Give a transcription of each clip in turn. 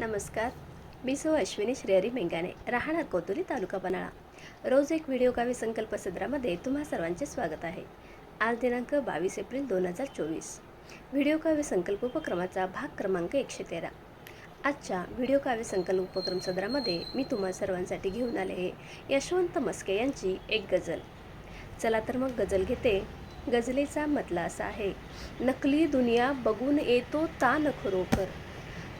नमस्कार. मी सो अश्विनी श्रेयरी मेंगाने राहणार कोतुली तालुका पन्हाळा. रोज एक व्हिडिओ काव्य संकल्प सदरामध्ये तुम्हा सर्वांचे स्वागत आहे. आज दिनांक बावीस एप्रिल दोन हजार चोवीस. व्हिडिओ काव्य संकल्प उपक्रमाचा भाग क्रमांक एकशे तेरा. आजच्या व्हिडिओ काव्य संकल्प उपक्रम सदरामध्ये मी तुम्हा सर्वांसाठी घेऊन आले आहे यशवंत मस्के यांची एक गझल. चला तर मग गझल घेते. गझलेचा मतला असा आहे नकली दुनिया बघून येतो तान खरोखर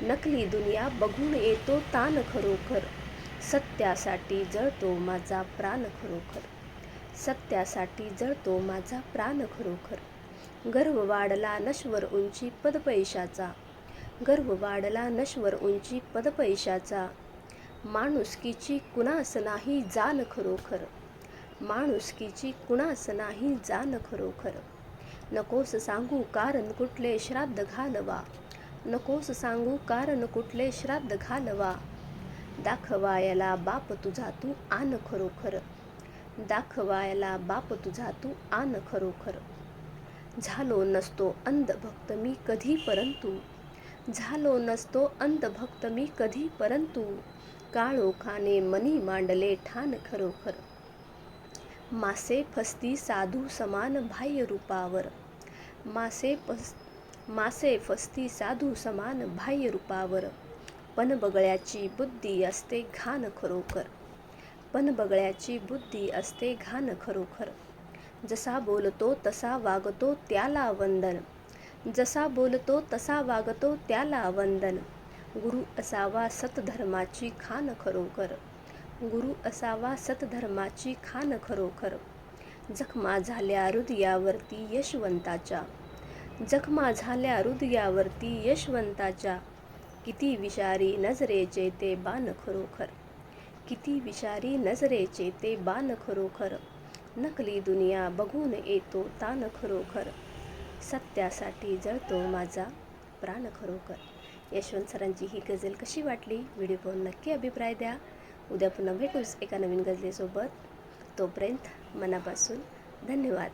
नकली दुनिया बघून येतो तान खरोखर. सत्यासाठी जळतो माझा प्राण खरोखर. सत्यासाठी जळतो माझा प्राण खरोखर. गर्व वाढला नश्वर उंची पदपैशाचा. गर्व वाढला नश्वर उंची पदपैशाचा. माणुसकीची कुणास नाही जाण खरोखर. माणुसकीची कुणास नाही जाण खरोखर. नकोस सांगू कारण कुठले श्राद्ध घालवा. नकोस सांगू कारण कुठले श्राद्ध घालवा. दाखवायला बाप तुझा तू आन खरोखर. दाखवायला बाप तुझा तू आन खरोखर. झालो नसतो अंधभक्त मी कधी परंतु. झालो नसतो अंधभक्त मी कधी परंतु. काळोखाने मनी मांडले ठाण खरोखर. मासे फसती साधू समान बाह्य रूपावर. मासे फस मासे फसती साधू समान बाह्य रूपावर. पण बगळ्याची बुद्धी असते घाण खरोखर. पण बगळ्याची बुद्धी असते घाण खरोखर. जसा बोलतो तसा वागतो त्याला वंदन. जसा बोलतो तसा वागतो त्याला वंदन. गुरु असावा सतधर्माची खान खरोखर. गुरु असावा सतधर्माची खान खरोखर. जखमा झाल्या हृदयावरती यशवंताच्या. जखमा झाल्या हृदयावरती यशवंताच्या. किती विषारी नजरेचे ते बाण खरोखर. किती विषारी नजरेचे ते बाण खरोखर. नकली दुनिया बघून येतो तान खरोखर. सत्यासाठी जळतो माझा प्राण खरोखर. यशवंत सरांची ही गझल कशी वाटली? व्हिडिओ पाहून नक्की अभिप्राय द्या. उद्या पुन्हा भेटूच एका नवीन गझलेसोबत. तोपर्यंत मनापासून धन्यवाद.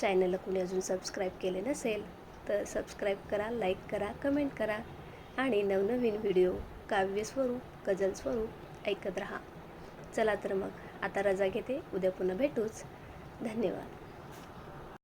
चॅनलला कुणी अजून सबस्क्राईब केले नसेल तर सबस्क्राईब करा लाईक करा कमेंट करा आणि नवनवीन व्हिडिओ काव्यस्वरूप गझल स्वरूप ऐकत राहा. चला तर मग आता रजा घेते उद्या पुन्हा भेटूच. धन्यवाद.